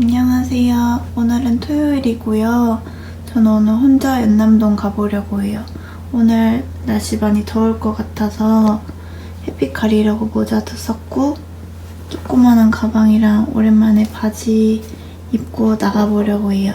안녕하세요. 오늘은 토요일이고요. 저는 오늘 혼자 연남동 가보려고 해요. 오늘 날씨 많이 더울 것 같아서 햇빛 가리려고 모자도 썼고 조그마한 가방이랑 오랜만에 바지 입고 나가보려고 해요.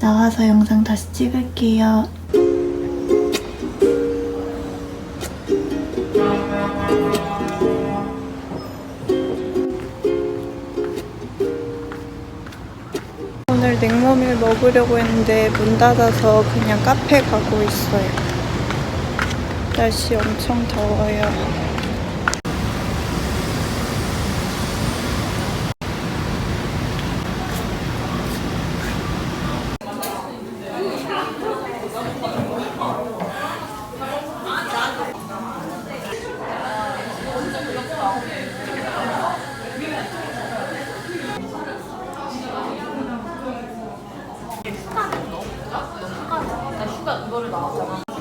나가서 영상 다시 찍을게요. 오늘 냉모밀 먹으려고 했는데 문 닫아서 그냥 카페 가고 있어요. 날씨 엄청 더워요. Like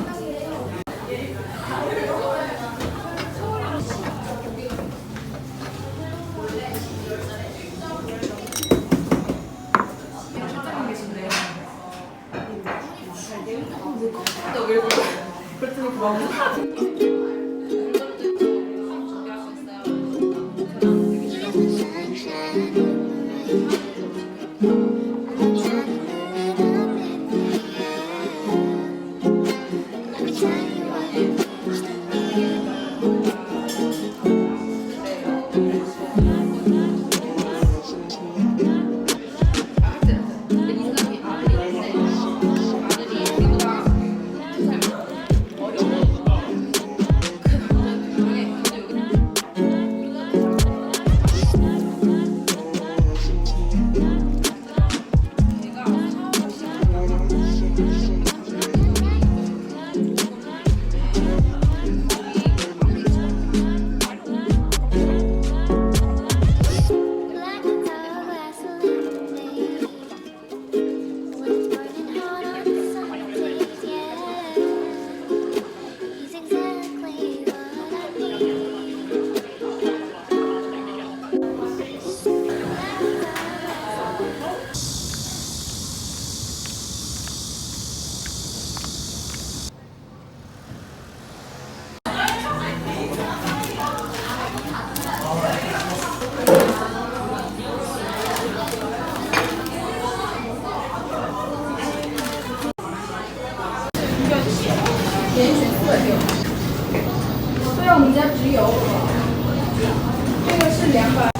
down by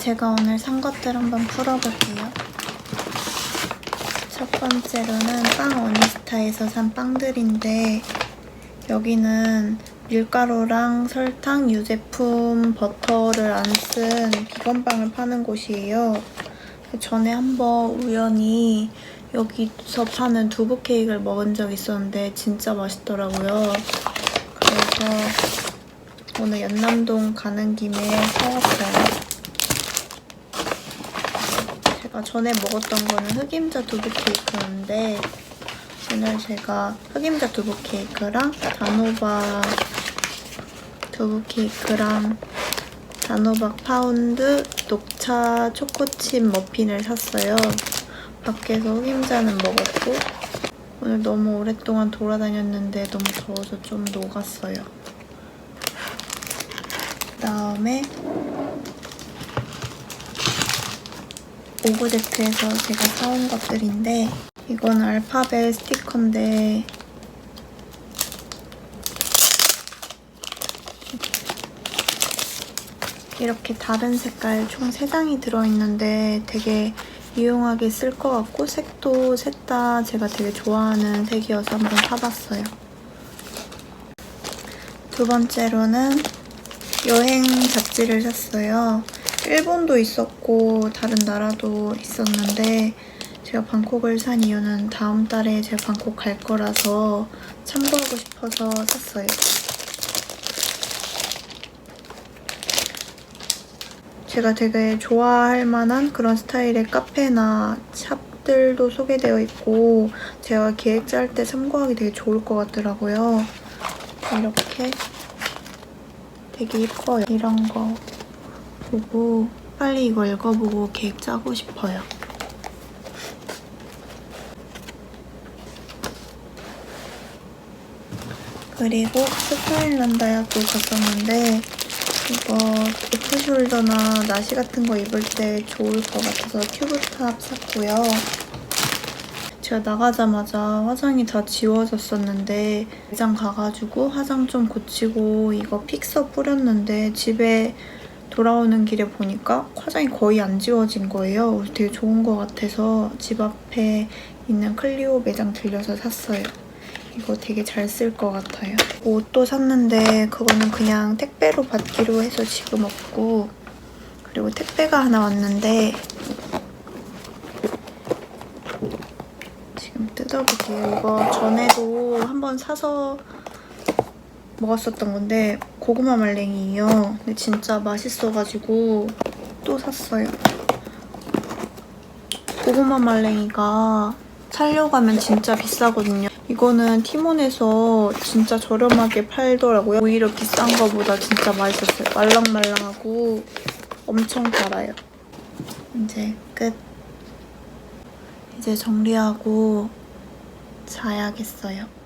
제 제가 오늘 산 것들 한번 풀어볼게요. 첫 번째로는 빵 어니스타에서 산 빵들인데 여기는 밀가루랑 설탕, 유제품, 버터를 안 쓴 비건빵을 파는 곳이에요. 전에 한번 우연히 여기서 파는 두부 케이크를 먹은 적 있었는데 진짜 맛있더라고요. 그래서 오늘 연남동 가는 김에 사왔어요. 제가 전에 먹었던 거는 흑임자 두부 케이크였는데 오늘 제가 흑임자 두부 케이크랑 단호박 두부 케이크랑 단호박 파운드 녹차 초코칩 머핀을 샀어요. 밖에서 흑임자는 먹었고 오늘 너무 오랫동안 돌아다녔는데 너무 더워서 좀 녹았어요. 그다음에 오브제트에서 제가 사온 것들인데 이건 알파벳 스티커인데 이렇게 다른 색깔 총 3장이 들어있는데 되게 유용하게 쓸 것 같고 색도 셋 다 제가 되게 좋아하는 색이어서 한번 사봤어요. 두 번째로는 여행 잡지를 샀어요. 일본도 있었고 다른 나라도 있었는데 제가 방콕을 산 이유는 다음 달에 제가 방콕 갈 거라서 참고하고 싶어서 샀어요. 제가 되게 좋아할 만한 그런 스타일의 카페나 샵들도 소개되어 있고 제가 계획 짤 때 참고하기 되게 좋을 것 같더라고요. 이렇게 되게 예뻐요. 이런 거 보고 빨리 이거 읽어보고 계획 짜고 싶어요. 그리고 스타일란다야도 갔었는데 이거 오프숄더나 나시 같은 거 입을 때 좋을 것 같아서 튜브탑 샀고요. 제가 나가자마자 화장이 다 지워졌었는데 매장 가가지고 화장 좀 고치고 이거 픽서 뿌렸는데 집에 돌아오는 길에 보니까 화장이 거의 안 지워진 거예요. 되게 좋은 것 같아서 집 앞에 있는 클리오 매장 들려서 샀어요. 이거 되게 잘 쓸 것 같아요. 옷도 샀는데 그거는 그냥 택배로 받기로 해서 지금 없고 그리고 택배가 하나 왔는데 지금 뜯어볼게요. 이거 전에도 한번 사서 먹었었던 건데 고구마 말랭이에요. 근데 진짜 맛있어가지고 또 샀어요. 고구마 말랭이가 살려고 하면 진짜 비싸거든요. 이거는 티몬에서 진짜 저렴하게 팔더라고요. 오히려 비싼 거보다 진짜 맛있었어요. 말랑말랑하고 엄청 달아요. 이제 끝. 이제 정리하고 자야겠어요.